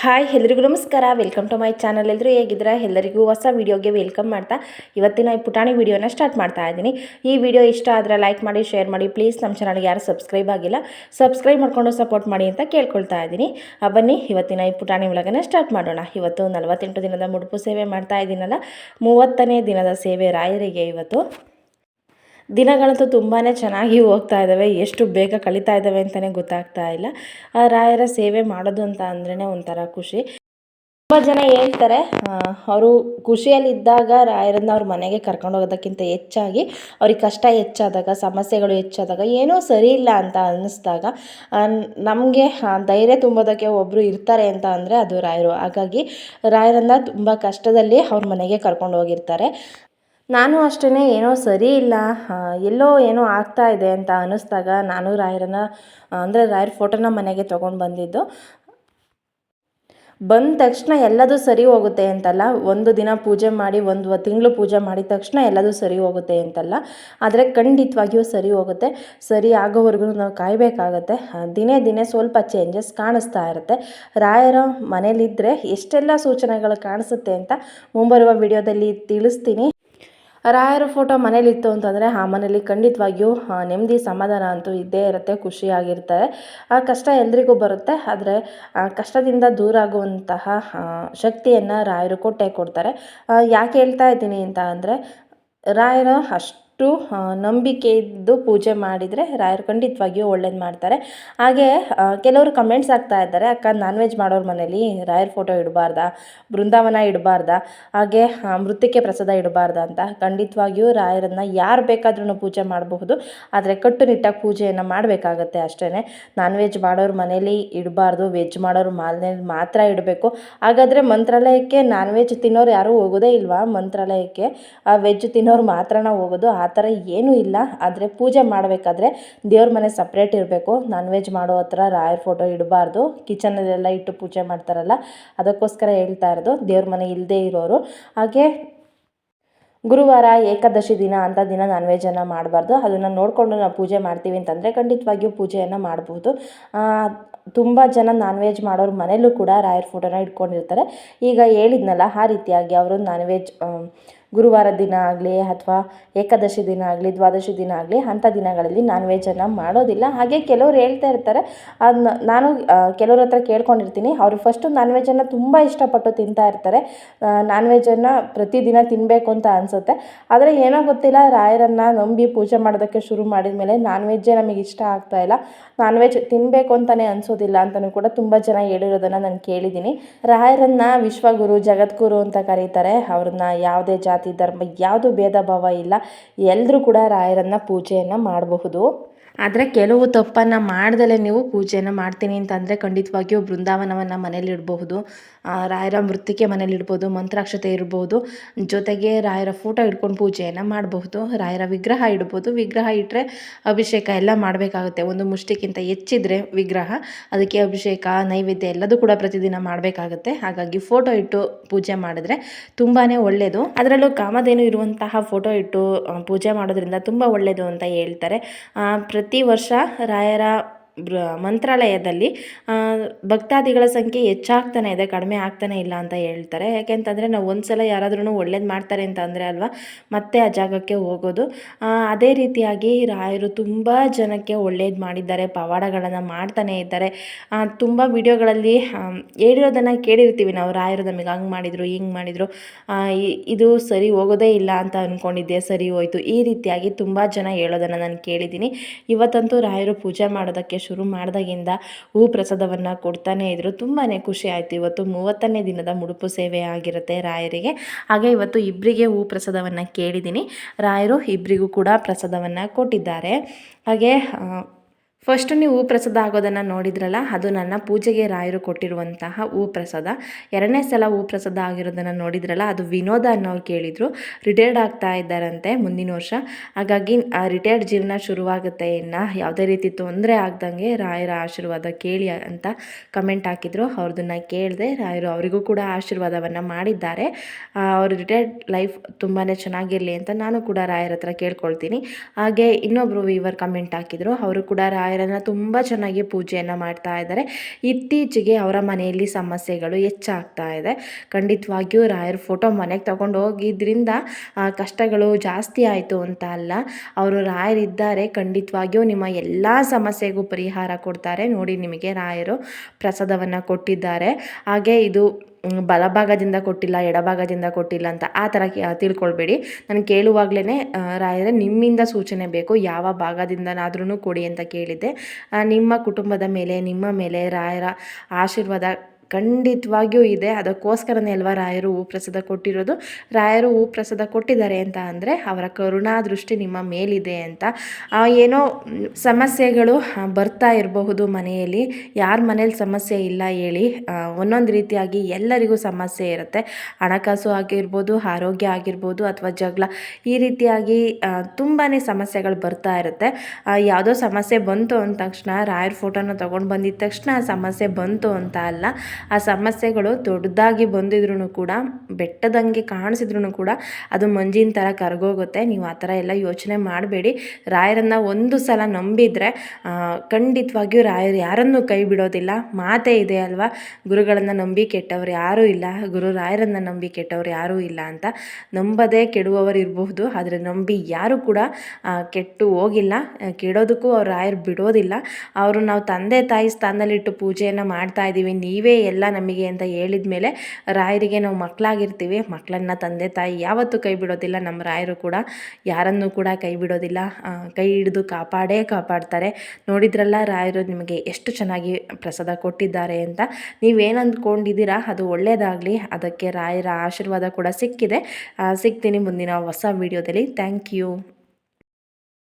Hi, ಎಲ್ರಿಗೂ ನಮಸ್ಕಾರ. Welcome to my channel ಎಲ್ಲರೂ ಹೇಗಿದ್ದೀರಾ? ಎಲ್ಲರಿಗೂ ಹೊಸ ವೀಡಿಯೋಗೆ ವೆಲ್ಕಮ್ ಮಾಡ್ತಾ ಇವತ್ತಿನ ಈ ಪುಟಾಣಿ ವೀಡಿಯೋನ ಸ್ಟಾರ್ಟ್ ಮಾಡ್ತಾ ಇದ್ದೀನಿ. ಈ ವಿಡಿಯೋ ಇಷ್ಟ ಆದರೆ ಲೈಕ್ ಮಾಡಿ ಶೇರ್ ಮಾಡಿ. ಪ್ಲೀಸ್ ನಮ್ಮ ಚಾನಲ್ಗೆ ಯಾರು ಸಬ್ಸ್ಕ್ರೈಬ್ ಆಗಿಲ್ಲ ಸಬ್ಸ್ಕ್ರೈಬ್ ಮಾಡ್ಕೊಂಡು ಸಪೋರ್ಟ್ ಮಾಡಿ ಅಂತ ಕೇಳ್ಕೊಳ್ತಾ ಇದ್ದೀನಿ. ಬನ್ನಿ, ಇವತ್ತಿನ ಈ ಪುಟಾಣಿ ಒಳಗನೆ ಸ್ಟಾರ್ಟ್ ಮಾಡೋಣ. ಇವತ್ತು ನಲವತ್ತೆಂಟು ದಿನದ ಮುಡುಪು ಸೇವೆ ಮಾಡ್ತಾ ಇದ್ದೀನಲ್ಲ. ಮೂವತ್ತನೇ ದಿನದ ಸೇವೆ ರಾಯರಿಗೆ ಇವತ್ತು. ದಿನಗಳಂತೂ ತುಂಬಾ ಚೆನ್ನಾಗಿ ಹೋಗ್ತಾ ಇದ್ದಾವೆ ಎಷ್ಟು ಬೇಗ ಕಳೀತಾ ಇದ್ದಾವೆ ಅಂತಲೇ ಗೊತ್ತಾಗ್ತಾ ಇಲ್ಲ. ಆ ರಾಯರ ಸೇವೆ ಮಾಡೋದು ಅಂತ ಅಂದ್ರೇ ಒಂಥರ ಖುಷಿ. ತುಂಬ ಜನ ಹೇಳ್ತಾರೆ ಅವರು ಖುಷಿಯಲ್ಲಿದ್ದಾಗ ರಾಯರನ್ನ ಅವ್ರ ಮನೆಗೆ ಕರ್ಕೊಂಡು ಹೋಗೋದಕ್ಕಿಂತ ಹೆಚ್ಚಾಗಿ ಅವ್ರಿಗೆ ಕಷ್ಟ ಹೆಚ್ಚಾದಾಗ, ಸಮಸ್ಯೆಗಳು ಹೆಚ್ಚಾದಾಗ, ಏನೋ ಸರಿ ಇಲ್ಲ ಅಂತ ಅನ್ನಿಸ್ದಾಗ ನಮಗೆ ಧೈರ್ಯ ತುಂಬೋದಕ್ಕೆ ಒಬ್ಬರು ಇರ್ತಾರೆ ಅಂತ ಅಂದರೆ ಅದು ರಾಯರು. ಹಾಗಾಗಿ ರಾಯರನ್ನ ತುಂಬ ಕಷ್ಟದಲ್ಲಿ ಅವ್ರ ಮನೆಗೆ ಕರ್ಕೊಂಡು ಹೋಗಿರ್ತಾರೆ. ನಾನು ಅಷ್ಟೇ ಏನೋ ಸರಿ ಇಲ್ಲ ಎಲ್ಲೋ ಏನೋ ಆಗ್ತಾ ಇದೆ ಅಂತ ಅನ್ನಿಸ್ದಾಗ ನಾನು ರಾಯರನ್ನ ಅಂದರೆ ರಾಯರ ಫೋಟೋನ ಮನೆಗೆ ತೊಗೊಂಡು ಬಂದಿದ್ದು. ಬಂದ ತಕ್ಷಣ ಎಲ್ಲದೂ ಸರಿ ಹೋಗುತ್ತೆ ಅಂತಲ್ಲ, ಒಂದು ದಿನ ಪೂಜೆ ಮಾಡಿ, ಒಂದು ತಿಂಗಳು ಪೂಜೆ ಮಾಡಿದ ತಕ್ಷಣ ಎಲ್ಲದೂ ಸರಿ ಹೋಗುತ್ತೆ ಅಂತಲ್ಲ. ಆದರೆ ಖಂಡಿತವಾಗಿಯೂ ಸರಿ ಹೋಗುತ್ತೆ. ಸರಿ ಆಗೋವರೆಗೂ ನಾವು ಕಾಯಬೇಕಾಗತ್ತೆ. ದಿನೇ ದಿನೇ ಸ್ವಲ್ಪ ಚೇಂಜಸ್ ಕಾಣಿಸ್ತಾ ಇರುತ್ತೆ. ರಾಯರ ಮನೇಲಿದ್ದರೆ ಎಷ್ಟೆಲ್ಲ ಸೂಚನೆಗಳು ಕಾಣಿಸುತ್ತೆ ಅಂತ ಮುಂಬರುವ ವಿಡಿಯೋದಲ್ಲಿ ತಿಳಿಸ್ತೀನಿ. ರಾಯರ ಫೋಟೋ ಮನೇಲಿತ್ತು ಅಂತಂದರೆ ಆ ಮನೇಲಿ ಖಂಡಿತವಾಗಿಯೂ ನೆಮ್ಮದಿ ಸಮಾಧಾನ ಅಂತೂ ಇದ್ದೇ ಇರುತ್ತೆ, ಖುಷಿಯಾಗಿರ್ತಾರೆ. ಆ ಕಷ್ಟ ಎಲ್ರಿಗೂ ಬರುತ್ತೆ. ಆದರೆ, ಆ ಕಷ್ಟದಿಂದ ದೂರ ಆಗುವಂತಹ ಶಕ್ತಿಯನ್ನು ರಾಯರು ಕೊಟ್ಟೆ ಕೊಡ್ತಾರೆ. ಯಾಕೆ ಹೇಳ್ತಾ ಇದ್ದೀನಿ ಅಂತ ಅಂದರೆ, ರಾಯರ ಅಷ್ಟು ಆ, ನಂಬಿಕೆ ಇದ್ದು ಪೂಜೆ ಮಾಡಿದರೆ ರಾಯರು ಖಂಡಿತವಾಗಿಯೂ ಒಳ್ಳೇದು ಮಾಡ್ತಾರೆ. ಹಾಗೆ ಕೆಲವರು ಕಮೆಂಟ್ಸ್ ಆಗ್ತಾ ಇದ್ದಾರೆ ಅಕ್ಕ ನಾನ್ ವೆಜ್ ಮಾಡೋರ ಮನೇಲಿ ರಾಯರ ಫೋಟೋ ಇಡಬಾರ್ದಾ? ಬೃಂದಾವನ ಇಡಬಾರ್ದಾ? ಹಾಗೆ ಮೃತ್ಯಕ್ಕೆ ಪ್ರಸಾದ ಇಡಬಾರ್ದಾ? ಅಂತ ಖಂಡಿತವಾಗಿಯೂ ರಾಯರನ್ನು ಯಾರು ಬೇಕಾದ್ರೂ ಪೂಜೆ ಮಾಡಬಹುದು. ಆದರೆ ಕಟ್ಟುನಿಟ್ಟಾಗಿ ಪೂಜೆಯನ್ನು ಮಾಡಬೇಕಾಗತ್ತೆ ಅಷ್ಟೇ ನಾನ್ ವೆಜ್ ಮಾಡೋರ ಮನೇಲಿ ಇಡಬಾರ್ದು ವೆಜ್ ಮಾಡೋರು ಮನೇಲಿ ಮಾತ್ರ ಇಡಬೇಕು. ಹಾಗಾದರೆ ಮಂತ್ರಾಲಯಕ್ಕೆ ನಾನ್ ವೆಜ್ ತಿನ್ನೋರು ಯಾರೂ ಹೋಗೋದೇ ಇಲ್ವಾ? ಮಂತ್ರಾಲಯಕ್ಕೆ ವೆಜ್ ತಿನ್ನೋರು ಮಾತ್ರನ ಹೋಗೋದು ಆ ಥರ ಏನೂ ಇಲ್ಲ. ಆದರೆ ಪೂಜೆ ಮಾಡಬೇಕಾದ್ರೆ ದೇವ್ರ ಮನೆ ಸಪ್ರೇಟ್ ಇರಬೇಕು. ನಾನ್ ವೆಜ್ ಮಾಡೋ ಹತ್ರ ರಾಯರ್ ಫೋಟೋ ಇಡಬಾರ್ದು. ಕಿಚನಲ್ಲೆಲ್ಲ ಇಟ್ಟು ಪೂಜೆ ಮಾಡ್ತಾರಲ್ಲ, ಅದಕ್ಕೋಸ್ಕರ ಹೇಳ್ತಾ ಇರೋದು, ದೇವ್ರ ಮನೆ ಇಲ್ಲದೆ ಇರೋರು. ಹಾಗೆ ಗುರುವಾರ ಏಕಾದಶಿ ದಿನ ಅಂತ ದಿನ ನಾನ್ ವೆಜ್ಜನ್ನು ಮಾಡಬಾರ್ದು. ಅದನ್ನು ನೋಡಿಕೊಂಡು ನಾವು ಪೂಜೆ ಮಾಡ್ತೀವಿ ಅಂತಂದರೆ ಖಂಡಿತವಾಗಿಯೂ ಪೂಜೆಯನ್ನು ಮಾಡಬಹುದು. ತುಂಬ ಜನ ನಾನ್ ವೆಜ್ ಮಾಡೋರು ಮನೇಲೂ ಕೂಡ ರಾಯರ್ ಫೋಟೋನ ಇಟ್ಕೊಂಡಿರ್ತಾರೆ. ಈಗ ಹೇಳಿದ್ನಲ್ಲ, ಆ ರೀತಿಯಾಗಿ ಅವರು ನಾನ್ ವೆಜ್ ಗುರುವಾರ ದಿನ ಆಗಲಿ ಅಥವಾ ಏಕಾದಶಿ ದಿನ ಆಗಲಿ, ದ್ವಾದಶಿ ದಿನ ಆಗಲಿ ಅಂಥ ದಿನಗಳಲ್ಲಿ ನಾನ್ ವೆಜ್ಜನ್ನು ಮಾಡೋದಿಲ್ಲ. ಹಾಗೆ ಕೆಲವ್ರು ಹೇಳ್ತಾ ಇರ್ತಾರೆ. ಅದನ್ನ ನಾನು ಕೆಲವ್ರ ಹತ್ರ ಕೇಳ್ಕೊಂಡಿರ್ತೀನಿ. ಅವರು ಫಸ್ಟು ನಾನ್ ವೆಜ್ಜನ್ನು ತುಂಬ ಇಷ್ಟಪಟ್ಟು ತಿಂತಾ ಇರ್ತಾರೆ. ನಾನ್ ವೆಜ್ಜನ್ನು ಪ್ರತಿದಿನ ತಿನ್ನಬೇಕು ಅಂತ ಅನಿಸುತ್ತೆ. ಆದರೆ ಏನೋ ಗೊತ್ತಿಲ್ಲ, ರಾಯರನ್ನು ನಂಬಿ ಪೂಜೆ ಮಾಡೋದಕ್ಕೆ ಶುರು ಮಾಡಿದ ಮೇಲೆ ನಾನ್ ವೆಜ್ಜೇ ನಮಗೆ ಇಷ್ಟ ಆಗ್ತಾ ಇಲ್ಲ. ನಾನ್ ವೆಜ್ ತಿನ್ನಬೇಕು ಅಂತಲೇ ಅನಿಸೋದಿಲ್ಲ ಅಂತಲೂ ಕೂಡ ತುಂಬ ಜನ ಹೇಳಿರೋದನ್ನು ನಾನು ಕೇಳಿದ್ದೀನಿ. ರಾಯರನ್ನ ವಿಶ್ವಗುರು, ಜಗದ್ಗುರು ಅಂತ ಕರೀತಾರೆ. ಅವ್ರನ್ನ ಯಾವುದೇ ಜಾತಿ ಧರ್ಮ ಯಾವುದು ಭೇದ ಭಾವ ಇಲ್ಲ. ಎಲ್ಲರೂ ಕೂಡ ರಾಯರನ್ನು ಪೂಜೆಯನ್ನು ಮಾಡಬಹುದು. ಆದರೆ ಕೆಲವು ತಪ್ಪನ್ನು ಮಾಡ್ದಲೇ ನೀವು ಪೂಜೆಯನ್ನು ಮಾಡ್ತೀನಿ ಅಂತಂದರೆ ಖಂಡಿತವಾಗಿಯೂ ಬೃಂದಾವನವನ್ನು ಮನೇಲಿ ಇಡಬಹುದು ರಾಯರ ಮೃತ್ತಿಕೆ ಮನೇಲಿ ಇಡ್ಬೋದು ಮಂತ್ರಾಕ್ಷತೆ ಇರ್ಬೋದು ಜೊತೆಗೆ ರಾಯರ ಫೋಟೋ ಇಟ್ಕೊಂಡು ಪೂಜೆಯನ್ನು ಮಾಡಬಹುದು, ರಾಯರ ವಿಗ್ರಹ ಇಡ್ಬೋದು ವಿಗ್ರಹ ಇಟ್ಟರೆ ಅಭಿಷೇಕ ಎಲ್ಲ ಮಾಡಬೇಕಾಗುತ್ತೆ. ಒಂದು ಮುಷ್ಟಿಕ್ಕಿಂತ ಹೆಚ್ಚಿದ್ರೆ ವಿಗ್ರಹ, ಅದಕ್ಕೆ ಅಭಿಷೇಕ, ನೈವೇದ್ಯ ಎಲ್ಲದೂ ಕೂಡ ಪ್ರತಿದಿನ ಮಾಡಬೇಕಾಗುತ್ತೆ. ಹಾಗಾಗಿ ಫೋಟೋ ಇಟ್ಟು ಪೂಜೆ ಮಾಡಿದ್ರೆ ತುಂಬಾ ಒಳ್ಳೆಯದು ಅದರಲ್ಲೂ ಕಾಮಧೇನು ಇರುವಂತಹ ಫೋಟೋ ಇಟ್ಟು ಪೂಜೆ ಮಾಡೋದ್ರಿಂದ ತುಂಬ ಒಳ್ಳೆಯದು ಅಂತ ಹೇಳ್ತಾರೆ. ಪ್ರತಿ ವರ್ಷ ರಾಯರ ಬೃ ಮಂತ್ರಾಲಯದಲ್ಲಿ ಭಕ್ತಾದಿಗಳ ಸಂಖ್ಯೆ ಹೆಚ್ಚಾಗ್ತಾನೆ ಇದೆ, ಕಡಿಮೆ ಆಗ್ತಾನೆ ಇಲ್ಲ ಅಂತ ಹೇಳ್ತಾರೆ. ಯಾಕೆಂತಂದರೆ ನಾವು ಒಂದು ಸಲ ಯಾರಾದ್ರೂ ಒಳ್ಳೇದು ಮಾಡ್ತಾರೆ ಅಂತ ಅಂದರೆ ಅಲ್ವಾ, ಮತ್ತೆ ಆ ಜಾಗಕ್ಕೆ ಹೋಗೋದು. ಅದೇ ರೀತಿಯಾಗಿ ರಾಯರು ತುಂಬ ಜನಕ್ಕೆ ಒಳ್ಳೇದು ಮಾಡಿದ್ದಾರೆ, ಪವಾಡಗಳನ್ನು ಮಾಡ್ತಾನೆ ಇದ್ದಾರೆ. ತುಂಬ ವಿಡಿಯೋಗಳಲ್ಲಿ ಹೇಳಿರೋದನ್ನು ಕೇಳಿರ್ತೀವಿ ನಾವು, ರಾಯರು ನಮಗೆ ಹಂಗೆ ಮಾಡಿದರು, ಹಿಂಗೆ ಮಾಡಿದರು ಇದು ಸರಿ ಹೋಗೋದೇ ಇಲ್ಲ ಅಂತ ಅಂದ್ಕೊಂಡಿದ್ದೆ ಸರಿ ಹೋಯಿತು. ಈ ರೀತಿಯಾಗಿ ತುಂಬ ಜನ ಹೇಳೋದನ್ನು ನಾನು ಕೇಳಿದ್ದೀನಿ. ಇವತ್ತಂತೂ ರಾಯರು ಪೂಜೆ ಮಾಡೋದಕ್ಕೆ ಶುರು ಮಾಡಿದಾಗಿಂದ ಹೂ ಪ್ರಸಾದವನ್ನು ಕೊಡ್ತಾನೆ ಇದ್ರು. ತುಂಬಾ ಖುಷಿ ಆಯಿತು. ಇವತ್ತು ಮೂವತ್ತನೇ ದಿನದ ಮುಡುಪು ಸೇವೆ ಆಗಿರುತ್ತೆ ರಾಯರಿಗೆ. ಹಾಗೆ ಇವತ್ತು ಇಬ್ಬರಿಗೆ ಹೂ ಪ್ರಸಾದವನ್ನು ಕೇಳಿದ್ದೀನಿ ರಾಯರು ಇಬ್ಬರಿಗೂ ಕೂಡ ಪ್ರಸಾದವನ್ನು ಕೊಟ್ಟಿದ್ದಾರೆ. ಹಾಗೆ ಫಸ್ಟ್ ನೀವು ಪ್ರಸಾದ ಆಗೋದನ್ನು ನೋಡಿದ್ರಲ್ಲ, ಅದು ನನ್ನ ಪೂಜೆಗೆ ರಾಯರು ಕೊಟ್ಟಿರುವಂತಹ ಹೂ ಪ್ರಸಾದ ಎರಡನೇ ಸಲ ಹೂ ಪ್ರಸಾದ ಆಗಿರೋದನ್ನು ನೋಡಿದ್ರಲ್ಲ, ಅದು ವಿನೋದ ಅನ್ನೋರು ಕೇಳಿದರು. ರಿಟೈರ್ಡ್ ಆಗ್ತಾ ಇದ್ದಾರಂತೆ ಮುಂದಿನ ವರ್ಷ. ಹಾಗಾಗಿ, ಆ ರಿಟೈರ್ಡ್ ಜೀವನ ಶುರುವಾಗುತ್ತೆ ಇನ್ನು ಯಾವುದೇ ರೀತಿ ತೊಂದರೆ ಆಗ್ದಂಗೆ ರಾಯರ ಆಶೀರ್ವಾದ ಕೇಳಿ ಅಂತ ಕಮೆಂಟ್ ಹಾಕಿದ್ರು. ಅವ್ರದನ್ನ ಕೇಳಿದೆ ರಾಯರು ಅವರಿಗೂ ಕೂಡ ಆಶೀರ್ವಾದವನ್ನು ಮಾಡಿದ್ದಾರೆ. ಅವ್ರ ರಿಟೈರ್ಡ್ ಲೈಫ್ ತುಂಬಾ ಚೆನ್ನಾಗಿರಲಿ ಅಂತ ನಾನು ಕೂಡ ರಾಯರ ಹತ್ರ ಕೇಳ್ಕೊಳ್ತೀನಿ. ಹಾಗೆ ಇನ್ನೊಬ್ಬರು ವಿವರ್ ಕಮೆಂಟ್ ಹಾಕಿದ್ರು. ಅವರು ಕೂಡ ರಾಯರ ರಾಯರನ್ನು ತುಂಬ ಚೆನ್ನಾಗಿ ಪೂಜೆಯನ್ನು ಮಾಡ್ತಾ ಇದ್ದಾರೆ. ಇತ್ತೀಚೆಗೆ ಅವರ ಮನೆಯಲ್ಲಿ ಸಮಸ್ಯೆಗಳು ಹೆಚ್ಚಾಗ್ತಾ ಇದೆ. ಖಂಡಿತವಾಗಿಯೂ ರಾಯರ ಫೋಟೋ ಮನೆಗೆ ತಗೊಂಡು ಹೋಗಿದ್ರಿಂದ ಕಷ್ಟಗಳು ಜಾಸ್ತಿ ಆಯಿತು ಅಂತ ಅಲ್ಲ. ಅವರು ರಾಯರಿದ್ದಾರೆ. ಖಂಡಿತವಾಗಿಯೂ ನಿಮ್ಮ ಎಲ್ಲ ಸಮಸ್ಯೆಗೂ ಪರಿಹಾರ ಕೊಡ್ತಾರೆ. ನೋಡಿ ನಿಮಗೆ ರಾಯರು ಪ್ರಸಾದವನ್ನು ಕೊಟ್ಟಿದ್ದಾರೆ. ಹಾಗೆ ಇದು ಬಲಭಾಗದಿಂದ ಕೊಟ್ಟಿಲ್ಲ, ಎಡಭಾಗದಿಂದ ಕೊಟ್ಟಿಲ್ಲ ಅಂತ ಆ ಥರ ತಿಳ್ಕೊಳ್ಬೇಡಿ. ನಾನು ಕೇಳುವಾಗಲೇ ರಾಯರೇ, ನಿಮ್ಮಿಂದ ಸೂಚನೆ ಬೇಕು, ಯಾವ ಭಾಗದಿಂದನಾದ್ರೂ ಕೊಡಿ ಅಂತ ಕೇಳಿದ್ದೆ. ನಿಮ್ಮ ಕುಟುಂಬದ ಮೇಲೆ, ನಿಮ್ಮ ಮೇಲೆ ರಾಯರ ಆಶೀರ್ವಾದ ಖಂಡಿತವಾಗಿಯೂ ಇದೆ. ಅದಕ್ಕೋಸ್ಕರನೇ ಅಲ್ವಾ ರಾಯರು ಹೂ ಪ್ರಸಾದ ಕೊಟ್ಟಿರೋದು. ರಾಯರು ಹೂ ಪ್ರಸಾದ ಕೊಟ್ಟಿದ್ದಾರೆ ಅಂತ ಅಂದರೆ ಅವರ ಕರುಣಾ ದೃಷ್ಟಿ ನಿಮ್ಮ ಮೇಲಿದೆ ಅಂತ. ಏನೋ ಸಮಸ್ಯೆಗಳು ಬರ್ತಾ ಇರಬಹುದು ಮನೆಯಲ್ಲಿ. ಯಾರ ಮನೇಲಿ ಸಮಸ್ಯೆ ಇಲ್ಲ ಹೇಳಿ ಒಂದೊಂದು ರೀತಿಯಾಗಿ ಎಲ್ಲರಿಗೂ ಸಮಸ್ಯೆ ಇರುತ್ತೆ. ಹಣಕಾಸು ಆಗಿರ್ಬೋದು, ಆರೋಗ್ಯ ಆಗಿರ್ಬೋದು ಅಥವಾ ಜಗಳ, ಈ ರೀತಿಯಾಗಿ ತುಂಬಾ ಸಮಸ್ಯೆಗಳು ಬರ್ತಾ ಇರುತ್ತೆ. ಯಾವುದೋ ಸಮಸ್ಯೆ ಬಂತು ಅಂದ ತಕ್ಷಣ ರಾಯರ ಫೋಟೋನ ತೊಗೊಂಡು ಬಂದಿದ ತಕ್ಷಣ ಸಮಸ್ಯೆ ಬಂತು ಅಂತ ಅಲ್ಲ. ಆ ಸಮಸ್ಯೆಗಳು ದೊಡ್ಡದಾಗಿ ಬಂದಿದ್ರು ಕೂಡ, ಬೆಟ್ಟದಂಗೆ ಕಾಣಿಸಿದ್ರು ಕೂಡ ಅದು ಮಂಜಿನ ಥರ ಕರಗೋಗುತ್ತೆ. ನೀವು ಆ ಥರ ಎಲ್ಲ ಯೋಚನೆ ಮಾಡಬೇಡಿ. ರಾಯರನ್ನು ಒಂದು ಸಲ ನಂಬಿದರೆ ಖಂಡಿತವಾಗಿಯೂ ರಾಯರು ಯಾರನ್ನೂ ಕೈ ಬಿಡೋದಿಲ್ಲ. ಮಾತೇ ಇದೆ ಅಲ್ವಾ? ಗುರುಗಳನ್ನು ನಂಬಿ ಕೆಟ್ಟವ್ರು ಯಾರೂ ಇಲ್ಲ. ಗುರು ರಾಯರನ್ನು ನಂಬಿ ಕೆಟ್ಟವ್ರು ಯಾರೂ ಇಲ್ಲ ಅಂತ ನಂಬದೇ ಕೆಡುವವರು ಇರಬಹುದು. ಆದರೆ ನಂಬಿ ಯಾರೂ ಕೂಡ ಕೆಟ್ಟು ಹೋಗಿಲ್ಲ. ಕೆಡೋದಕ್ಕೂ ಅವ್ರು ರಾಯರು ಬಿಡೋದಿಲ್ಲ. ಅವರು ನಾವು ತಂದೆ ತಾಯಿ ಸ್ಥಾನದಲ್ಲಿಟ್ಟು ಪೂಜೆಯನ್ನು ಮಾಡ್ತಾ ಇದ್ದೀವಿ ನೀವೇ ಎಲ್ಲ ನಮಗೆ ಅಂತ ಹೇಳಿದ ಮೇಲೆ ರಾಯರಿಗೆ ನಾವು ಮಕ್ಕಳಾಗಿರ್ತೀವಿ ಮಕ್ಕಳನ್ನ ತಂದೆ ತಾಯಿ ಯಾವತ್ತೂ ಕೈ ಬಿಡೋದಿಲ್ಲ, ನಮ್ಮ ರಾಯರು ಕೂಡ ಯಾರನ್ನೂ ಕೂಡ ಕೈ ಬಿಡೋದಿಲ್ಲ. ಕೈ ಹಿಡಿದು ಕಾಪಾಡೇ ಕಾಪಾಡ್ತಾರೆ. ನೋಡಿದ್ರಲ್ಲ ರಾಯರು ನಿಮಗೆ ಎಷ್ಟು ಚೆನ್ನಾಗಿ ಪ್ರಸಾದ ಕೊಟ್ಟಿದ್ದಾರೆ ಅಂತ. ನೀವೇನು ಅಂದ್ಕೊಂಡಿದ್ದೀರಾ ಅದು ಒಳ್ಳೆಯದಾಗಲಿ ಅದಕ್ಕೆ ರಾಯರ ಆಶೀರ್ವಾದ ಕೂಡ ಸಿಕ್ಕಿದೆ. ಸಿಗ್ತೀನಿ ಮುಂದಿನ ಹೊಸ ವಿಡಿಯೋದಲ್ಲಿ. Thank you.